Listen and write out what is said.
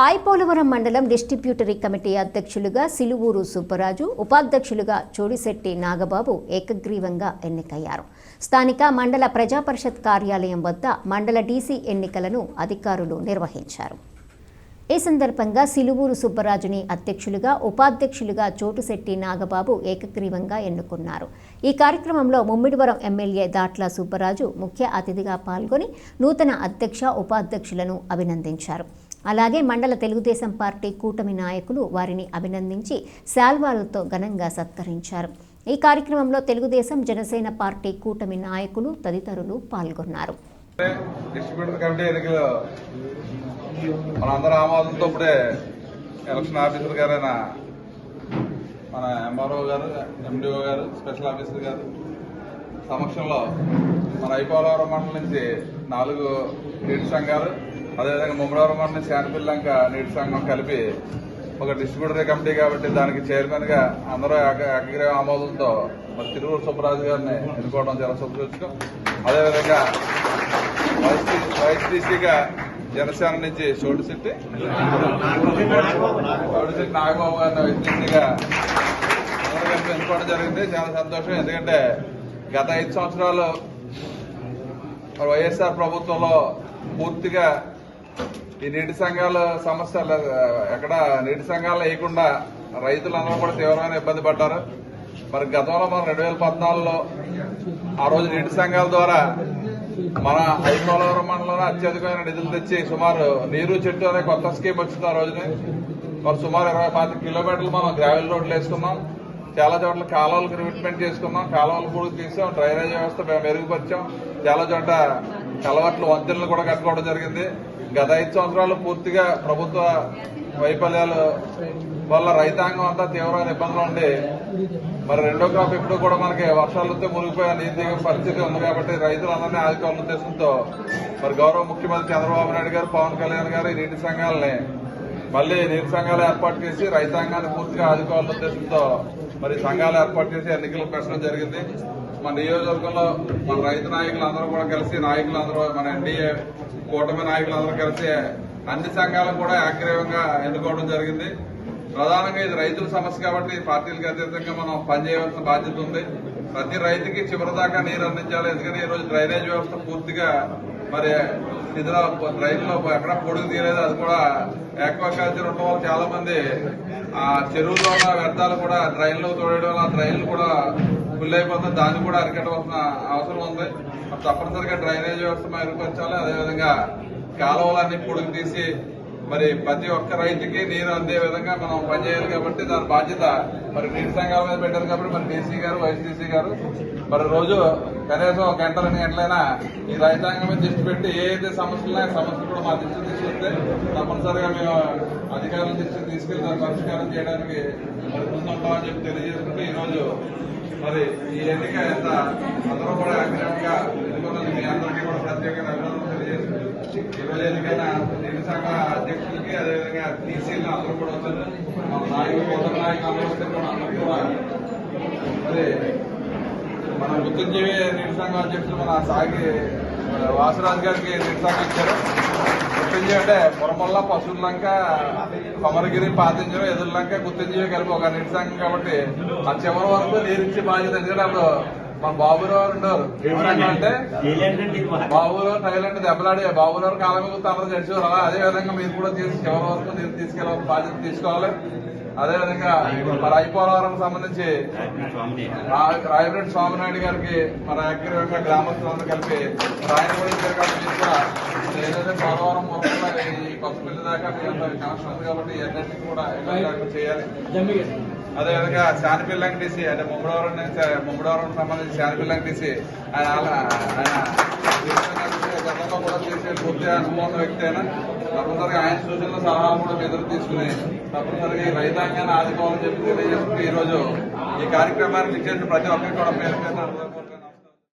ఐపోలవరం మండలం distributary committee అధ్యక్షులుగా సిలువూరు సుబ్బరాజు ఉపాధ్యక్షులుగా చోడిశెట్టి నాగబాబు ఏకగ్రీవంగా ఎన్నికయ్యారు. స్థానిక మండల ప్రజాపరిషత్ కార్యాలయం వద్ద మండల డీసీ ఎన్నికలను అధికారులు నిర్వహించారు. ఈ సందర్భంగా సిలువూరు సుబ్బరాజుని అధ్యక్షులుగా ఉపాధ్యక్షులుగా చోటుశెట్టి నాగబాబు ఏకగ్రీవంగా ఎన్నుకున్నారు. ఈ కార్యక్రమంలో ముమ్మిడివరం ఎమ్మెల్యే దాట్ల సుబ్బరాజు ముఖ్య అతిథిగా పాల్గొని నూతన అధ్యక్ష ఉపాధ్యక్షులను అభినందించారు. అలాగే మండల తెలుగుదేశం పార్టీ కూటమి నాయకులు వారిని అభినందించి శాల్వాలతో ఘనంగా సత్కరించారు. ఈ కార్యక్రమంలో తెలుగుదేశం జనసేన పార్టీ కూటమి నాయకులు తదితరులు పాల్గొన్నారు. ఎలక్షన్ ఆఫీసర్ గారైన మన ఎంఆర్ఓ గారు ఎండిఓ గారు స్పెషల్ ఆఫీసర్ గారు సమక్షంలో మన ఐపోలవరం మండలం నుంచి నాలుగు క్రీడ సంఘాలు అదేవిధంగా ముమ్మడవరం నుంచి శానపిల్లంక నీటి సంఘం కలిపి ఒక డిస్ట్రిబ్యూటరీ కమిటీ కాబట్టి దానికి చైర్మన్గా అందరూ ఏక- ఏకగ్రీవ ఆమోదంతో మరి తిరువురు సుబ్బరాజు గారిని ఎన్నుకోవడం చాలా శుభసూచకం అదేవిధంగా వైస్ జనసేన నుంచి చోటు సిట్టి నాగబాబు గారిని వైస్ ఎన్నుకోవడం జరిగింది. చాలా సంతోషం. ఎందుకంటే గత ఐదు సంవత్సరాలు వైఎస్ఆర్ ప్రభుత్వంలో పూర్తిగా ఈ నీటి సంఘాల సమస్య ఎక్కడ నీటి సంఘాలు వేయకుండా రైతులందరూ కూడా తీవ్రమైన ఇబ్బంది పడ్డారు. మరి గతంలో మనం రెండు వేల పద్నాలుగులో ఆ రోజు నీటి సంఘాల ద్వారా మన ఐపోలవరం మండలంలో అత్యధికమైన నిధులు తెచ్చి సుమారు నీరు చెట్టు అనే కొత్త స్కీమ్ వచ్చింది ఆ రోజున. మరి సుమారు ఇరవై పాతి కిలోమీటర్లు మనం గ్రావెల్ రోడ్లు వేసుకున్నాం. చాలా చోట్ల కాలువలకు రివిట్మెంట్ చేసుకున్నాం. కాలువలు కూడా తీసాం డ్రైనేజ్ వ్యవస్థ మెరుగుపరిచాం. చాలా చోట కలవట్లు వంతెనలు కూడా కట్టుకోవడం జరిగింది. గత ఐదు సంవత్సరాలు పూర్తిగా ప్రభుత్వ వైఫల్యాలు వల్ల రైతాంగం అంతా తీవ్రమైన ఇబ్బందులు ఉండి మరి రెండో క్రాప్ ఇప్పుడు కూడా మనకి వర్షాలు వస్తే మునిగిపోయే నీతి పరిస్థితి ఉంది కాబట్టి రైతులందరినీ ఆదుకోవాలనే ఉద్దేశంతో మరి గౌరవ ముఖ్యమంత్రి చంద్రబాబు నాయుడు గారు పవన్ కళ్యాణ్ గారు నీటి సంఘాలని మళ్ళీ నీటి సంఘాలు ఏర్పాటు చేసి రైతాంగాన్ని పూర్తిగా ఆదుకోవాలనే ఉద్దేశంతో మరి సంఘాలు ఏర్పాటు చేసి ఎన్నికలు పెట్టడం జరిగింది. మన నియోజకవర్గంలో మన రైతు నాయకులు అందరూ కూడా కలిసి నాయకులు అందరూ మన ఎన్డీఏ కూటమి నాయకులు అందరూ కలిసి అన్ని సంఘాలను కూడా ఏకగ్రీవంగా ఎన్నుకోవడం జరిగింది. ప్రధానంగా ఇది రైతుల సమస్య కాబట్టి పార్టీలకు అతీతంగా మనం పనిచేయవలసిన బాధ్యత ఉంది. ప్రతి రైతుకి చివరి దాకా నీరు అందించాలి. ఎందుకంటే ఈ రోజు డ్రైనేజ్ వ్యవస్థ పూర్తిగా మరి ఇదిలో రైతులో ఎక్కడ పొడుగు తీయలేదు. అది కూడా ఆక్వాకల్చర్ ఉండడం వల్ల చాలా మంది ఆ చెరువులో ఉన్న వ్యర్థాలు కూడా డ్రైన్లో తోడడం వల్ల డ్రైన్లు కూడా ఫుల్ అయిపోతుంది. దాన్ని కూడా అరికట్టవలసిన అవసరం ఉంది. మరి తప్పనిసరిగా డ్రైనేజ్ వ్యవస్థ మెరుగుపరచాలి. అదేవిధంగా కాలువలన్నీ పొడుగు తీసి మరి ప్రతి ఒక్క రైతుకి నీరు అందే విధంగా మనం పనిచేయాలి కాబట్టి దాని బాధ్యత మరి నీటి సంఘాల మీద పెట్టారు కాబట్టి మరి డీసీ గారు వైస్ డీసీ గారు. మరి రోజు కనీసం ఒక గంట రెండు గంటలైనా ఈ రైతాంగం మీద దృష్టి పెట్టి ఏ అయితే సమస్యలు ఉన్నాయో సమస్యలు కూడా మా దృష్టి తీసుకొస్తే తప్పనిసరిగా మేము అధికారుల దృష్టికి తీసుకెళ్ళి దాన్ని పరిష్కారం చేయడానికి మరి ముందుంటామని చెప్పి తెలియజేసుకుంటే ఈరోజు మరి ఈ ఎన్నిక ఎంత అందరూ కూడా అగ్రంగా ఎన్నుకున్నది మీ అందరికీ కూడా ప్రత్యేకంగా అభినందనలు తెలియజేస్తుంది ఈరోజు ఎన్నికైనా నీటి శాఖ అధ్యక్షులకి అదేవిధంగా టీసీలు అందరూ కూడా వచ్చారు. మన నాయకులు కొత్త నాయకులు అందరూ కూడా అందరూ కూడా మరి మన మృత్యుంజీవి నీటి సంఘం అధ్యక్షులు మన సాగి వాసరాజు గారికి నీటి సంఘం ఇచ్చారు. గుర్తించి అంటే పురమల్ల పశువులంక కొమరగిరి పాతించడం ఎదుర్లంక గుర్తించి కలిపి ఒక నీటి సంఘం కాబట్టి ఆ చివరి వరకు నీరు ఇచ్చే బాధ్యత ఎందుకంటే అప్పుడు మన బాబురావు ఉండేవారు. అంటే బాబురావు థైలాండ్ దెబ్బలాడి బాబురావు కాలం గుర్తు అందరూ చడిచేవారు అలా అదే విధంగా మీరు కూడా తీసి చివరి వరకు నీరు తీసుకెళ్ళే బాధ్యత తీసుకోవాలి. అదే విధంగా మన ఐపోలవరం సంబంధించి రాయపరెడ్డి స్వామినాయుడు గారికి మన అగ్రవంగా గ్రామస్తులందరూ కలిపి ఆయన ఏదైతే పోలవరం మొత్తం ఈ పసుపు దాకా కనెక్షన్ ఉంది కాబట్టి ఇవన్నీ కూడా చేయాలి. అదేవిధంగా శానిపిల్లంక వెంకటేసి అంటే ముమ్మడవరం నుంచి ముమ్మడవరం సంబంధించి శానిపిల్లంక వెంకటేసి ఆయన గతంలో కూడా చేసే పూర్తి అనుభవం ఉన్న వ్యక్తి అయినా తప్పనిసరిగా ఆయన సూచనల సలహాలు కూడా ఎదురు తీసుకుని తప్పనిసరిగా ఈ రైతాంగాన్ని ఆదుకోవాలని చెప్పి తెలియజేసుకుంటూ ఈరోజు ఈ కార్యక్రమానికి ఇచ్చేటువంటి ప్రతి ఒక్కరికి కూడా పేరు పేరు